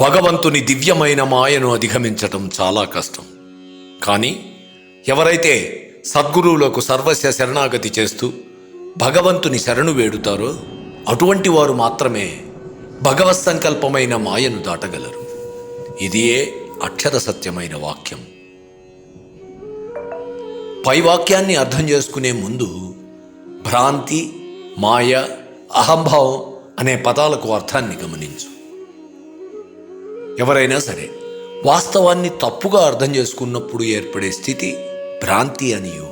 భగవంతుని దివ్యమైన మాయను అధిగమించటం చాలా కష్టం. కానీ ఎవరైతే సద్గురువులకు సర్వస్య శరణాగతి చేస్తూ భగవంతుని శరణు వేడుతారో అటువంటి వారు మాత్రమే భగవత్ సంకల్పమైన మాయను దాటగలరు. ఇదియే అక్షర సత్యమైన వాక్యం. పై వాక్యాన్ని అర్థం చేసుకునే ముందు భ్రాంతి మాయ అహంభావం అనే పదాలకు అర్థాన్ని గమనించు. ఎవరైనా సరే వాస్తవాన్ని తప్పుగా అర్థం చేసుకున్నప్పుడు ఏర్పడే స్థితి భ్రాంతి అనియు.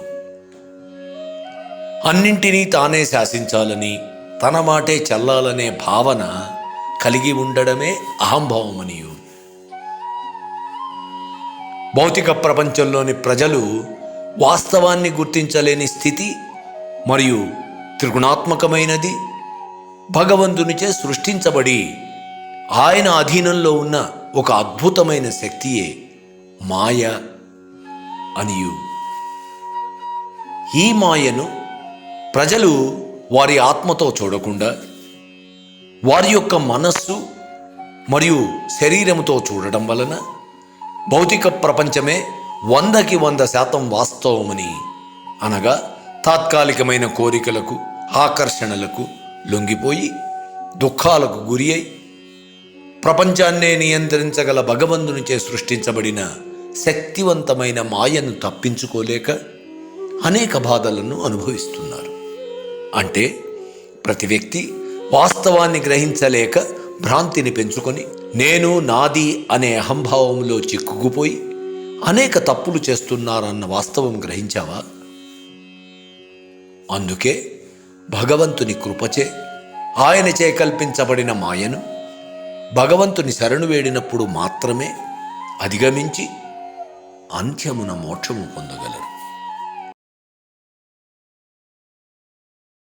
అన్నింటినీ తానే శాసించాలని తన మాటే చల్లాలనే భావన కలిగి ఉండడమే అహంభావమనియు భౌతిక ప్రపంచంలోని ప్రజలు వాస్తవాన్ని గుర్తించలేని స్థితి మరియు త్రిగుణాత్మకమైనది భగవంతునిచే సృష్టించబడి ఆయన అధీనంలో ఉన్న ఒక అద్భుతమైన శక్తియే మాయ అనియు. ఈ మాయను ప్రజలు వారి ఆత్మతో చూడకుండా వారి యొక్క మనస్సు మరియు శరీరముతో చూడడం వలన భౌతిక ప్రపంచమే వందకి వంద శాతం వాస్తవమని అనగా తాత్కాలికమైన కోరికలకు ఆకర్షణలకు లొంగిపోయి దుఃఖాలకు గురి అయి ప్రపంచాన్నే నియంత్రించగల భగవంతునిచే సృష్టించబడిన శక్తివంతమైన మాయను తప్పించుకోలేక అనేక బాధలను అనుభవిస్తున్నారు. అంటే ప్రతి వ్యక్తి వాస్తవాన్ని గ్రహించలేక భ్రాంతిని పెంచుకొని నేను నాది అనే అహంభావంలో చిక్కుకుపోయి అనేక తప్పులు చేస్తున్నారన్న వాస్తవం గ్రహించావా? అందుకే భగవంతుని కృపచే ఆయనచే కల్పించబడిన మాయను భగవంతుని శరణు వేడినప్పుడు మాత్రమే అధిగమించి అంత్యమున మోక్షము పొందగలరు.